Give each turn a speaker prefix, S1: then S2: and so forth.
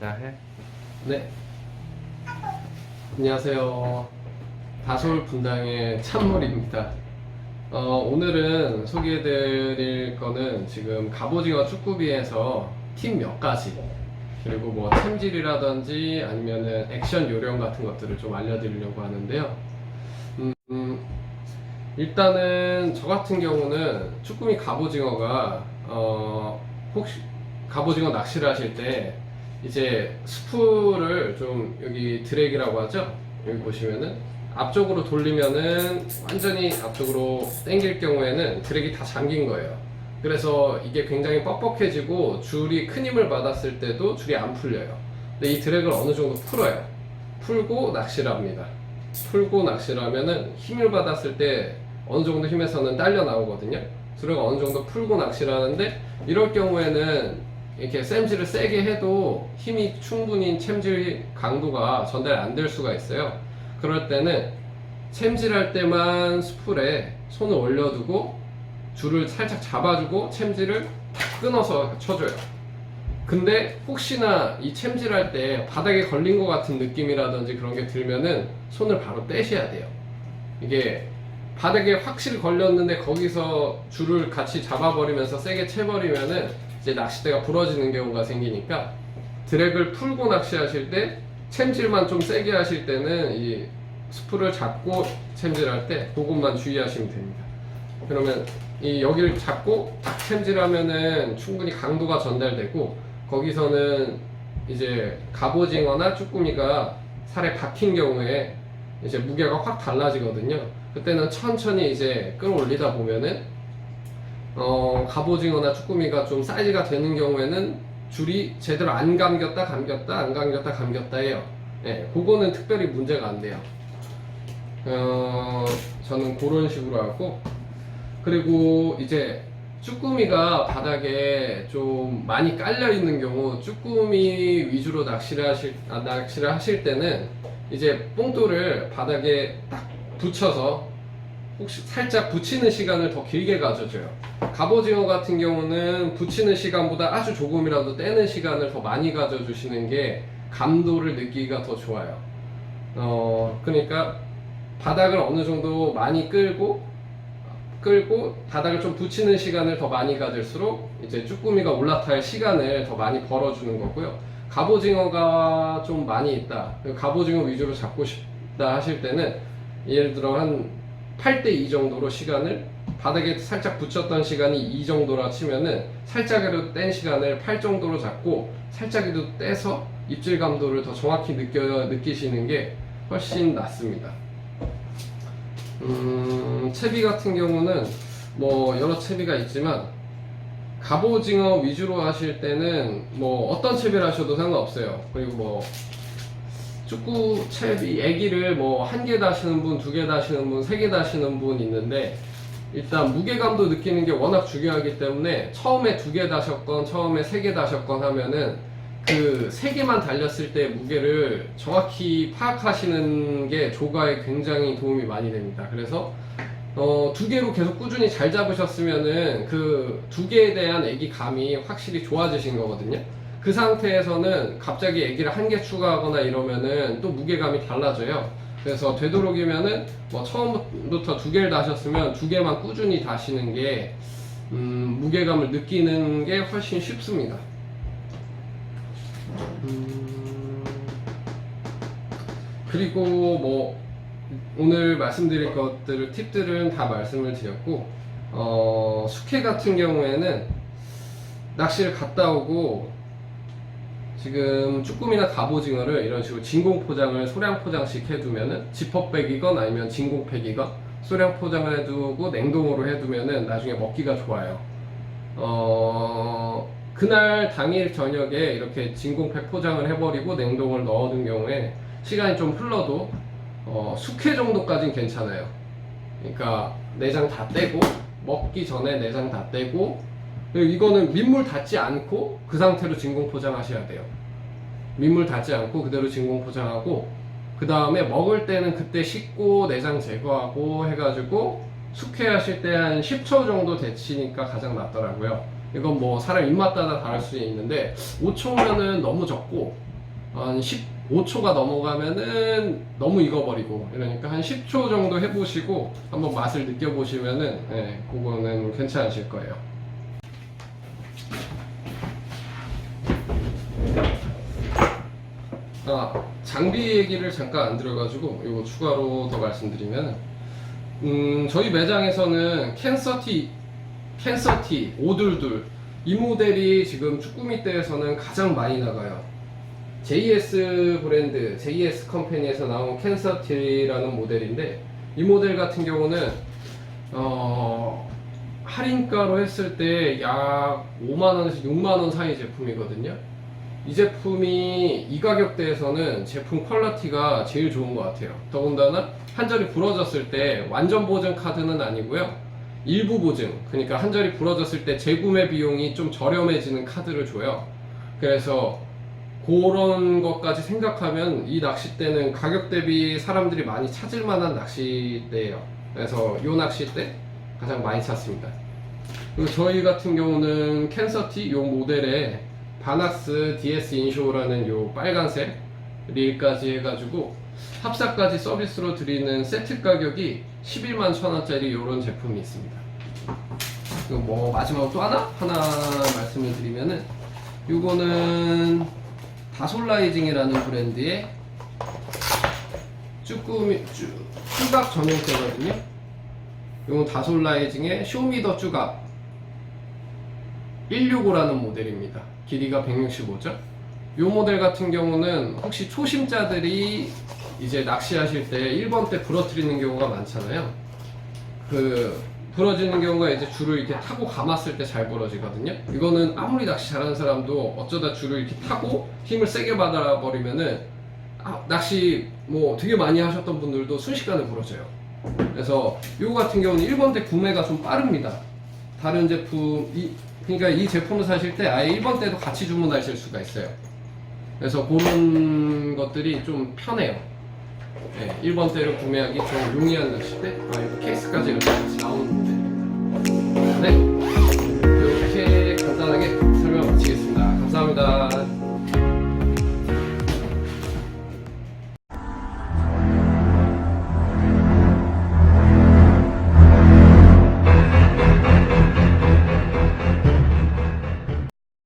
S1: 자, 해.
S2: 네. 안녕하세요. 다솔 분당의 찬물입니다. 어, 오늘은 소개해드릴 거는 지금 갑오징어 쭈꾸비에서 팀몇 가지 그리고 뭐 챔질이라든지 아니면은 액션 요령 같은 것들을 좀 알려드리려고 하는데요. 음, 음, 일단은 저 같은 경우는 쭈꾸미 갑오징어가 어, 혹시 갑오징어 낚시를 하실 때 이제 스프를 좀 여기 드랙이라고 하죠. 여기 보시면은 앞쪽으로 돌리면은 완전히 앞쪽으로 당길 경우에는 드랙이 다 잠긴 거예요. 그래서 이게 굉장히 뻑뻑해지고 줄이 큰 힘을 받았을 때도 줄이 안 풀려요. 근데 이 드랙을 어느 정도 풀어요. 풀고 낚시를 합니다. 풀고 낚시를 하면은 힘을 받았을 때 어느 정도 힘에서는 딸려 나오거든요. 드랙을 어느 정도 풀고 낚시를 하는데 이럴 경우에는 이렇게 쌤질을 세게 해도 힘이 충분히 챔질 강도가 전달 안 될 수가 있어요. 그럴 때는 챔질할 때만 스풀에 손을 올려두고 줄을 살짝 잡아주고 챔질을 탁 끊어서 쳐줘요. 근데 혹시나 이 챔질할 때 바닥에 걸린 것 같은 느낌이라든지 그런 게 들면은 손을 바로 떼셔야 돼요. 이게 바닥에 확실히 걸렸는데 거기서 줄을 같이 잡아버리면서 세게 채버리면은 이제 낚싯대가 부러지는 경우가 생기니까 드랙을 풀고 낚시하실 때 챔질만 좀 세게 하실 때는 이 스프를 잡고 챔질할 때 그것만 주의하시면 됩니다. 그러면 이 여기를 잡고 딱 챔질하면은 충분히 강도가 전달되고 거기서는 이제 갑오징어나 쭈꾸미가 살에 박힌 경우에 이제 무게가 확 달라지거든요. 그때는 천천히 이제 끌어올리다 보면은 어, 갑오징어나 쭈꾸미가 좀 사이즈가 되는 경우에는 줄이 제대로 안 감겼다 감겼다 안 감겼다 감겼다 해요. 예, 그거는 특별히 문제가 안 돼요. 어, 저는 그런 식으로 하고 그리고 이제 쭈꾸미가 바닥에 좀 많이 깔려 있는 경우 쭈꾸미 위주로 낚시를 하실 아, 낚시를 하실 때는 이제 뽕돌을 바닥에 딱 붙여서 혹시 살짝 붙이는 시간을 더 길게 가져줘요. 갑오징어 같은 경우는 붙이는 시간보다 아주 조금이라도 떼는 시간을 더 많이 가져주시는 게 감도를 느끼기가 더 좋아요. 어, 그러니까 바닥을 어느 정도 많이 끌고 끌고 바닥을 좀 붙이는 시간을 더 많이 가질수록 이제 쭈꾸미가 올라탈 시간을 더 많이 벌어주는 거고요. 갑오징어가 좀 많이 있다. 갑오징어 위주로 잡고 싶다 하실 때는 예를 들어 한 8대 2 정도로 시간을 바닥에 살짝 붙였던 시간이 2 정도라 치면은 살짝이라도 뗀 시간을 8 정도로 잡고 살짝이라도 떼서 입질 감도를 더 정확히 느껴 느끼시는 게 훨씬 낫습니다. 음, 채비 같은 경우는 뭐 여러 채비가 있지만 갑오징어 위주로 하실 때는 뭐 어떤 채비를 하셔도 상관없어요. 그리고 뭐 축구 채비 애기를 뭐 한 개 다시는 분, 두 개 다시는 분, 세 개 다시는 분 있는데 일단 무게감도 느끼는 게 워낙 중요하기 때문에 처음에 두 개 다셨건 처음에 세 개 다셨건 하면은 그 세 개만 달렸을 때 무게를 정확히 파악하시는 게 조가에 굉장히 도움이 많이 됩니다. 그래서 어, 두 개로 계속 꾸준히 잘 잡으셨으면은 그 두 개에 대한 애기 감이 확실히 좋아지신 거거든요. 그 상태에서는 갑자기 애기를 한 개 추가하거나 이러면은 또 무게감이 달라져요. 그래서 되도록이면은 뭐 처음부터 두 개를 다셨으면 두 개만 꾸준히 다시는 게 음, 무게감을 느끼는 게 훨씬 쉽습니다. 음, 그리고 뭐 오늘 말씀드릴 것들을 팁들은 다 말씀을 드렸고 어, 숙회 같은 경우에는 낚시를 갔다 오고 지금 쭈꾸미나 갑오징어를 이런 식으로 진공 포장을 소량 포장씩 해두면은 지퍼백이건 아니면 진공팩이건 소량 포장을 해두고 냉동으로 해두면은 나중에 먹기가 좋아요. 어, 그날 당일 저녁에 이렇게 진공팩 포장을 해버리고 냉동을 넣어둔 경우에 시간이 좀 흘러도 어, 숙회 정도까진 괜찮아요. 그러니까 내장 다 떼고 먹기 전에 내장 다 떼고 이거는 민물 닿지 않고 그 상태로 진공 포장하셔야 돼요. 민물 닿지 않고 그대로 진공 포장하고 그 다음에 먹을 때는 그때 씻고 내장 제거하고 해가지고 숙회하실 때 한 10초 정도 데치니까 가장 낫더라고요. 이건 뭐 사람 입맛 따라 다를 수 있는데 5초면은 너무 적고 한 15초가 넘어가면은 너무 익어버리고 이러니까 한 10초 정도 해보시고 한번 맛을 느껴보시면은 예, 그거는 괜찮으실 거예요. 아, 장비 얘기를 잠깐 안 들어가지고 이거 추가로 더 말씀드리면 음, 저희 매장에서는 캔서티 캔서티 오둘둘 이 모델이 지금 쭈꾸미 떼에서는 가장 많이 나가요. JS 브랜드, JS 컴퍼니에서 나온 캔서티라는 모델인데 이 모델 같은 경우는 어, 할인가로 했을 때 약 5만 원에서 6만 원 사이 제품이거든요. 이 제품이 이 가격대에서는 제품 퀄리티가 제일 좋은 것 같아요. 더군다나 한 절이 부러졌을 때 완전 보증 카드는 아니고요. 일부 보증, 그러니까 한 절이 부러졌을 때 재구매 비용이 좀 저렴해지는 카드를 줘요. 그래서 그런 것까지 생각하면 이 낚싯대는 가격 대비 사람들이 많이 찾을 만한 낚싯대예요. 그래서 이 낚싯대 가장 많이 찾습니다. 그리고 저희 같은 경우는 캔서티 이 모델에 바낙스 DS 인쇼라는 요 빨간색 릴까지 해가지고 합사까지 서비스로 드리는 세트 가격이 11만 천 원짜리 이런 제품이 있습니다. 그리고 뭐 마지막으로 또 하나 하나 말씀을 드리면은 요거는 다솔라이징이라는 브랜드의 쭈꾸미 쭈, 쭈갑 전용대거든요. 요건 다솔라이징의 쇼미더 쭈갑 165라는 모델입니다. 길이가 165죠. 이 모델 같은 경우는 혹시 초심자들이 이제 낚시하실 때 1번 때 부러뜨리는 경우가 많잖아요. 그 부러지는 경우가 이제 줄을 이렇게 타고 감았을 때 잘 부러지거든요. 이거는 아무리 낚시 잘하는 사람도 어쩌다 줄을 이렇게 타고 힘을 세게 받아 버리면은 아, 낚시 뭐 되게 많이 하셨던 분들도 순식간에 부러져요. 그래서 이거 같은 경우는 1번 때 구매가 좀 빠릅니다. 다른 제품 이 그러니까 이 제품을 사실 때 아예 1번 때도 같이 주문하실 수가 있어요. 그래서 그런 것들이 좀 편해요. 네, 1번 때를 구매하기 좀 용이한 낚싯대. 아, 이거 케이스까지 이렇게 같이 나오는 모델입니다. 네, 이렇게 간단하게 설명 마치겠습니다. 감사합니다.